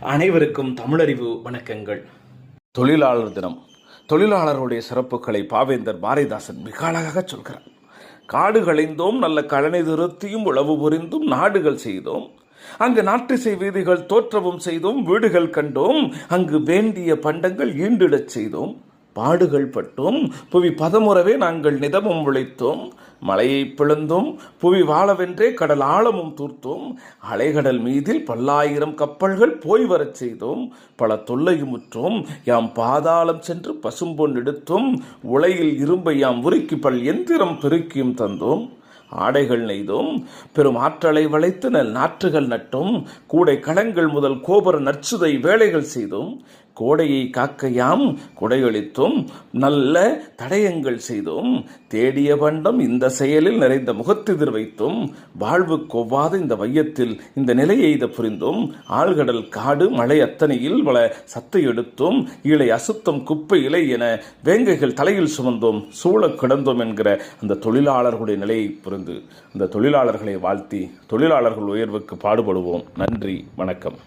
அனைவருக்கும் தமிழறிவு வணக்கங்கள். தொழிலாளர் தினம். தொழிலாளருடைய சிறப்புகளை பாவேந்தர் பாரதிதாசன் மிக அழகாக சொல்கிறார். காடு களைந்தோம் நல்ல கழனை திருத்தியும் உழவு புரிந்தும் நாடுகள் செய்தோம். அங்கு நாட்டிசை வீதிகள் தோற்றவும் செய்தோம் வீடுகள் கண்டோம். அங்கு வேண்டிய பண்டங்கள் ஈண்டிடச் செய்தோம். பாடுகள் பட்டும். புவி பதமுறவே நாங்கள் நிதமும் உழைத்தோம் மலையை பிளந்தும். புவி வாழவென்றே கடல் ஆழமும் தூர்த்தோம். அலைகடல் மீதில் பல்லாயிரம் கப்பல்கள் போய் வரச் செய்தோம். பல தொல்லையுமுற்றோம் யாம் பாதாளம் சென்று பசும்பொன் எடுத்தோம். உலையில் இரும்பை யாம் உருக்கி பல் எந்திரம் பெருக்கியும் தந்தோம். ஆடைகள் நெய்தும். பெரும் ஆற்றலை வளைத்து நல் நாற்றுகள் நட்டும். கூடை களங்கள் முதல் கோபுர நற்சுதை வேலைகள் செய்தும். கோடையை காக்கையாம் குடையளித்தும் நல்ல தடயங்கள் செய்தும் தேடிய பண்டம் இந்த செயலில் நிறைந்த முகத்தெதிர் வைத்தும் வாழ்வு கொவ்வாத இந்த வையத்தில் இந்த நிலையை எய்த புரிந்தும் ஆழ்கடல் காடு மழை அத்தனையில் பல சத்தை எடுத்தும் ஈழை அசுத்தம் குப்பை இலை என வேங்கைகள் தலையில் சுமந்தோம் சூழக் கிடந்தோம் என்கிற அந்த தொழிலாளர்களுடைய நிலையை புரிந்து அந்த தொழிலாளர்களை வாழ்த்தி தொழிலாளர்கள் உயர்வுக்கு பாடுபடுவோம். நன்றி வணக்கம்.